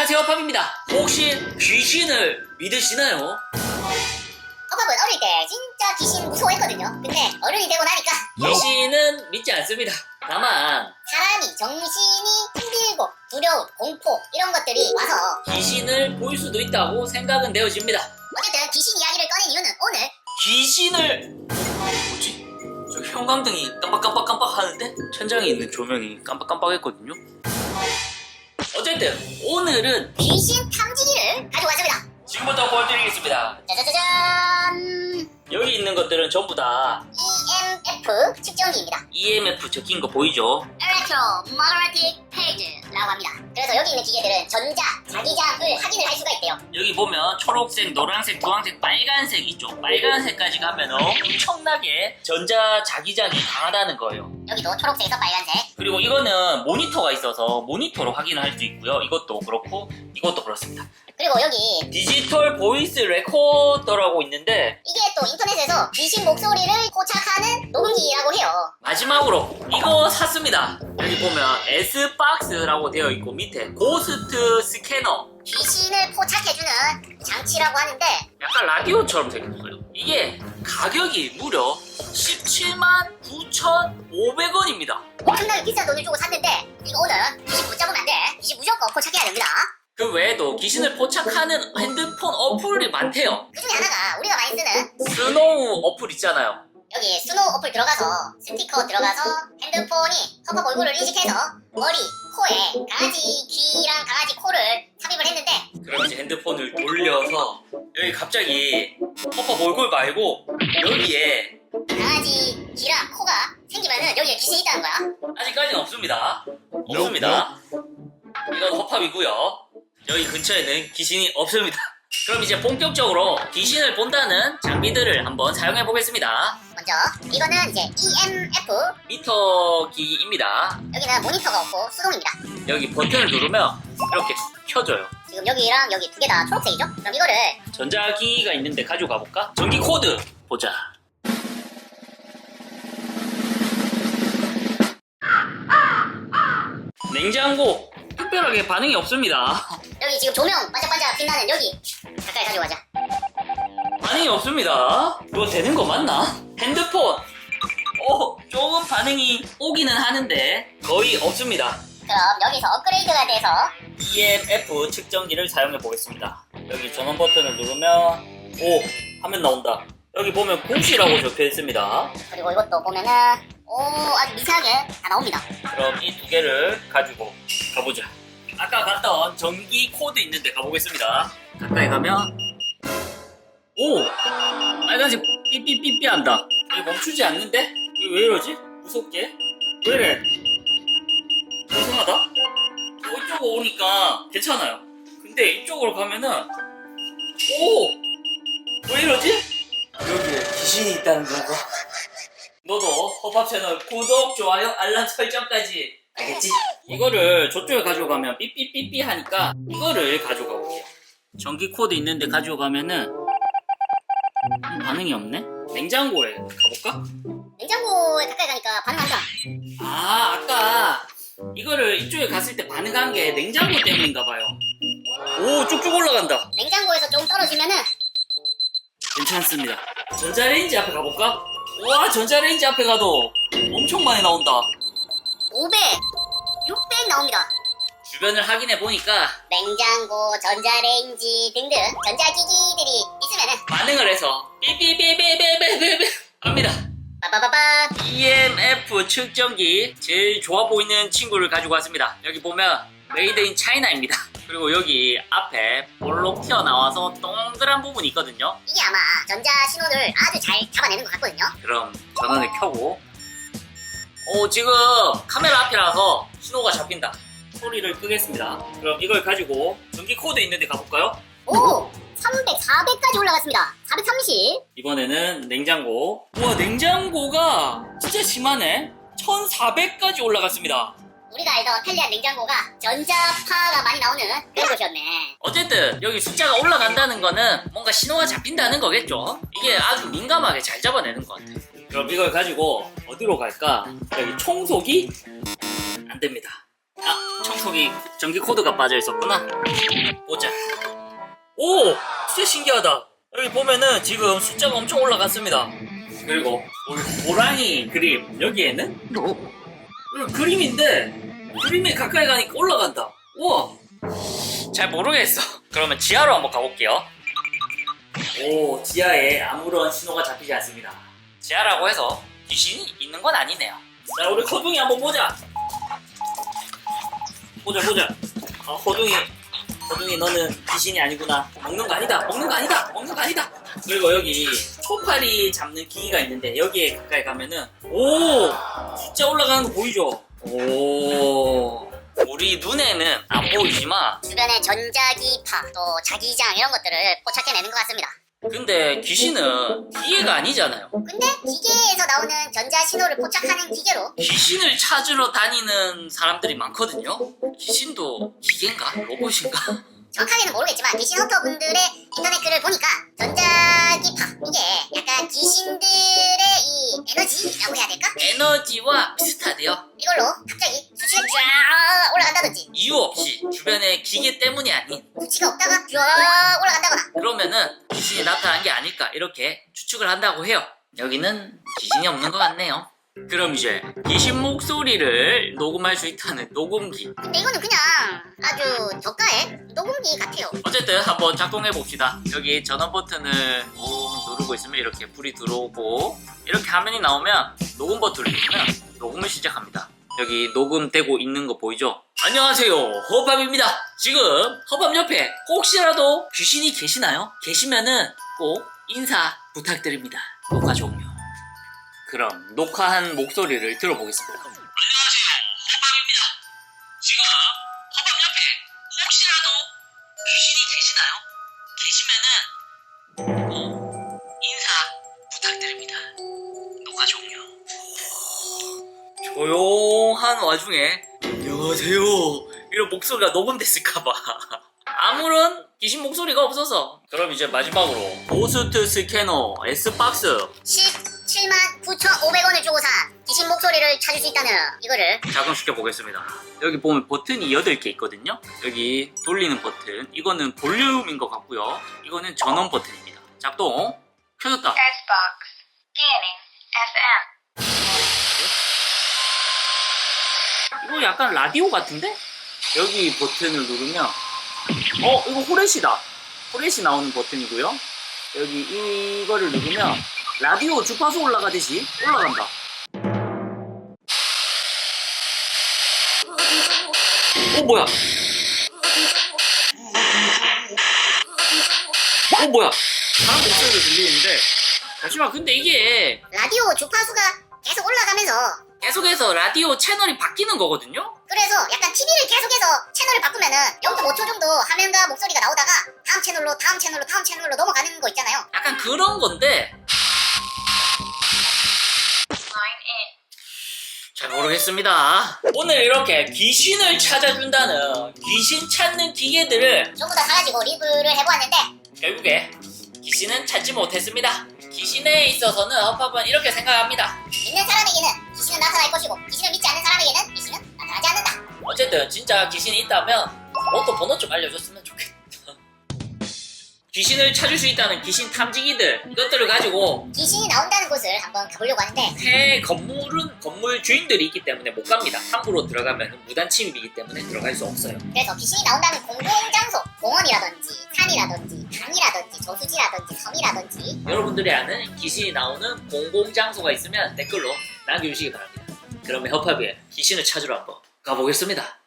안녕하세요 팝입니다 혹시 귀신을 믿으시나요? 허팝은 어릴 때 진짜 귀신 무서워했거든요. 근데 어른이 되고 나니까 귀신은 믿지 않습니다 다만 사람이 정신이 힘들고 두려움, 공포 이런 것들이 와서 귀신을 볼 수도 있다고 생각은 되어집니다 어쨌든 귀신 이야기를 꺼낸 이유는 오늘 귀신을 뭐지? 저 형광등이 깜빡깜빡깜빡 하는데 천장에 있는 조명이 깜빡깜빡했거든요 어쨌든 오늘은 귀신 탐지기를 가져왔습니다. 지금부터 보여드리겠습니다 짜자자잔 여기 있는 것들은 전부 다 EMF 측정기입니다. EMF 적힌 거 보이죠? Electromagnetic Page라고 합니다. 그래서 여기 있는 기계들은 전자, 자기장을 확인을 할 수가 있대요. 여기 보면 초록색, 노란색, 주황색, 빨간색 있죠. 빨간색까지 가면 엄청나게 전자 자기장이 강하다는 거예요. 여기도 초록색에서 빨간색. 그리고 이거는 모니터가 있어서 모니터로 확인을 할 수 있고요. 이것도 그렇고 이것도 그렇습니다. 그리고 여기 디지털 보이스 레코더라고 있는데 이게 또 인터넷에서 귀신 목소리를 포착하는 녹음기라고 해요. 마지막으로 이거 샀습니다. 여기 보면 S박스라고 되어 있고 밑에 고스트 스캐너 귀신을 포착해주는 장치라고 하는데 약간 라디오처럼 생겼어요. 이게 가격이 무려 17만 9,500원입니다. 엄청나게 비싼 돈을 주고 샀는데 이거 오늘 귀신 붙잡으면 안 돼. 귀신 무조건 포착해야 됩니다. 그 외에도 귀신을 포착하는 핸드폰 어플이 많대요. 그 중에 하나가 우리가 많이 쓰는 스노우 어플 있잖아요. 여기 스노우 어플 들어가서 스티커 들어가서 핸드폰이 허팝 얼굴을 인식해서 머리, 코에 강아지 귀랑 강아지 코를 삽입을 했는데 그럼 이제 핸드폰을 돌려서 여기 갑자기 퍼퍼 얼굴 말고 여기에 강아지 귀랑 코가 생기면은 여기에 귀신이 있다는 거야. 아직까지는 없습니다. 없습니다. 이건 허팝이고요. 여기 근처에는 귀신이 없습니다. 그럼 이제 본격적으로 귀신을 본다는 장비들을 한번 사용해 보겠습니다. 먼저 이거는 이제 EMF 미터기입니다. 여기는 모니터가 없고 수동입니다. 여기 버튼을 누르면 이렇게 켜져요. 지금 여기랑 여기 두 개 다 초록색이죠? 그럼 이거를 전자기기가 있는데 가지고 가볼까? 전기 코드 보자. 냉장고 특별하게 반응이 없습니다. 여기 지금 조명 반짝반짝 빛나는 여기 가까이 가져가자. 반응이 없습니다. 이거 되는 거 맞나? 핸드폰. 어, 조금 반응이 오기는 하는데 거의 없습니다. 그럼 여기서 업그레이드가 돼서 EMF 측정기를 사용해 보겠습니다. 여기 전원 버튼을 누르면 오 화면 나온다. 여기 보면 굿이라고 적혀 있습니다. 그리고 이것도 보면은 오 아주 미세하게 다 나옵니다. 그럼 이 두 개를 가지고 가보자. 아까 갔던 전기 코드 있는데 가보겠습니다. 가까이 가면 오 빨간색 삐삐삐삐 한다. 이거 멈추지 않는데? 이거 왜 이러지? 무섭게? 왜 이래? 이상하다? 어, 이쪽으로 오니까 괜찮아요. 근데 이쪽으로 가면은 오! 왜 이러지? 여기에 귀신이 있다는 거고. 너도 허팝 채널 구독, 좋아요, 알람 설정까지 알겠지? 이거를 저쪽에 가져가면 삐삐삐삐 하니까 이거를 가져가 볼게요. 전기 코드 있는데 가져가면은 음, 반응이 없네? 냉장고에 가볼까? 냉장고에 가까이 가니까 반응한다. 아 아까 이거를 이쪽에 갔을 때 반응한 게 냉장고 때문인가 봐요. 오 쭉쭉 올라간다. 냉장고에서 조금 떨어지면은 괜찮습니다. 전자레인지 앞에 가볼까? 와 전자레인지 앞에 가도 엄청 많이 나온다. 500, 600 나옵니다. 주변을 확인해 보니까 냉장고, 전자레인지 등등 전자기기들이 있으면은 반응을 해서 삐삐삐삐삐삐삐 합니다. 빠바바바 EMF 측정기 제일 좋아 보이는 친구를 가지고 왔습니다. 여기 보면 메이드 인 차이나입니다. 그리고 여기 앞에 볼록 튀어나와서 동그란 부분이 있거든요. 이게 아마 전자 신호를 아주 잘 잡아내는 것 같거든요. 그럼 전원을 켜고 오 지금 카메라 앞이라서 신호가 잡힌다. 소리를 끄겠습니다. 그럼 이걸 가지고 전기 코드 있는데 가볼까요? 오! 300, 400까지 올라갔습니다. 430. 이번에는 냉장고. 우와, 냉장고가 진짜 심하네. 1400까지 올라갔습니다. 우리가 알던 편리한 냉장고가 전자파가 많이 나오는 그런 곳이었네. 어쨌든 여기 숫자가 올라간다는 거는 뭔가 신호가 잡힌다는 거겠죠? 이게 아주 민감하게 잘 잡아내는 것 같아요. 그럼 이걸 가지고 어디로 갈까? 여기 청소기? 안 됩니다. 아 청소기 전기 코드가 빠져 있었구나. 보자. 오! 진짜 신기하다. 여기 보면은 지금 숫자가 엄청 올라갔습니다. 그리고 올- 호랑이 그림 여기에는? 여기 그림인데 그림에 가까이 가니까 올라간다. 우와! 잘 모르겠어. 그러면 지하로 한번 가볼게요. 오 지하에 아무런 신호가 잡히지 않습니다. 지하라고 해서 귀신이 있는 건 아니네요. 자 우리 허둥이 한번 보자 보자 보자. 아 허둥이. 허둥이 너는 귀신이 아니구나. 먹는 거 아니다. 먹는 거 아니다. 먹는 거 아니다. 그리고 여기 초파리 잡는 기기가 있는데 여기에 가까이 가면은 오! 숫자 올라가는 거 보이죠? 오. 우리 눈에는 안 보이지만 주변의 전자기파 또 자기장 이런 것들을 포착해내는 것 같습니다. 근데 귀신은 기계가 아니잖아요. 근데 기계에서 나오는 전자 신호를 포착하는 기계로. 귀신을 찾으러 다니는 사람들이 많거든요. 귀신도 기계인가? 로봇인가? 정확하게는 모르겠지만 귀신 헌터분들의 인터넷 글을 보니까 전자기파 이게 약간 귀신들의 이 에너지라고 해야 될까? 에너지와 비슷하대요. 이걸로 갑자기 올라간다든지 이유 없이 주변에 기계 때문이 아닌 수치가 없다가 쫙 올라간다거나 그러면은 귀신이 나타난 게 아닐까 이렇게 추측을 한다고 해요. 여기는 귀신이 없는 것 같네요. 그럼 이제 귀신 목소리를 녹음할 수 있다는 녹음기. 근데 이거는 그냥 아주 저가의 녹음기 같아요. 어쨌든 한번 작동해 봅시다. 여기 전원 버튼을 꾹 누르고 있으면 이렇게 불이 들어오고 이렇게 화면이 나오면 녹음 버튼을 누르면 녹음을 시작합니다. 여기 녹음되고 있는 거 보이죠? 안녕하세요. 허밥입니다. 지금 허밥 옆에 혹시라도 귀신이 계시나요? 계시면은 꼭 인사 부탁드립니다. 녹화 종료. 그럼 녹화한 목소리를 들어보겠습니다. 안녕하세요. 허밥입니다. 지금 허밥 옆에 혹시라도 귀신이 조용한 와중에 안녕하세요 이런 목소리가 녹음됐을까봐 아무런 귀신 목소리가 없어서 그럼 이제 마지막으로 고스트 스캐너 S박스 17만 9,500원을 주고 산 귀신 목소리를 찾을 수 있다는 이거를 작동시켜 보겠습니다 여기 보면 버튼이 8개 있거든요 여기 돌리는 버튼 이거는 볼륨인 것 같고요 이거는 전원 버튼입니다 작동 켜졌다 Xbox. Scanning. FM. 이거 약간 라디오 같은데? 여기 버튼을 누르면 어 이거 호렛이다. 호렛이 나오는 버튼이고요. 여기 이거를 누르면 라디오 주파수 올라가듯이 올라간다. 어 뭐야? 어 뭐야? 사람 목소리가 들리는데. 잠시만 근데 이게 라디오 주파수가 계속 올라가면서 계속해서 라디오 채널이 바뀌는 거거든요 그래서 약간 TV를 계속해서 채널을 바꾸면은 0.5초 정도 화면과 목소리가 나오다가 다음 채널로 다음 채널로 다음 채널로 넘어가는 거 있잖아요. 약간 그런 건데. 잘 모르겠습니다. 오늘 이렇게 귀신을 찾아준다는 귀신 찾는 기계들을 전부 다 사가지고 리뷰를 해보았는데 결국에 귀신은 찾지 못했습니다. 귀신에 있어서는 허팝은 이렇게 생각합니다. 믿는 사람에게는 귀신은 나타날 것이고 귀신을 믿지 않는 사람에게는 귀신은 나타나지 않는다. 어쨌든 진짜 귀신이 있다면 로또 번호 좀 알려줬으면 좋겠다. 귀신을 찾을 수 있다는 귀신 탐지기들 이것들을 가지고 귀신이 나온다는 곳을 한번 가보려고 하는데 새 건물은 건물 주인들이 있기 때문에 못 갑니다. 함부로 들어가면 무단 침입이기 때문에 들어갈 수 없어요. 그래서 귀신이 나온다는 공공장소 공원이라든지 산이라든지 강이라든지 저수지라든지 섬이라든지 여러분들이 아는 귀신이 나오는 공공장소가 있으면 댓글로 남겨주시기 바랍니다. 그러면 허팝에 귀신을 찾으러 한번 가보겠습니다.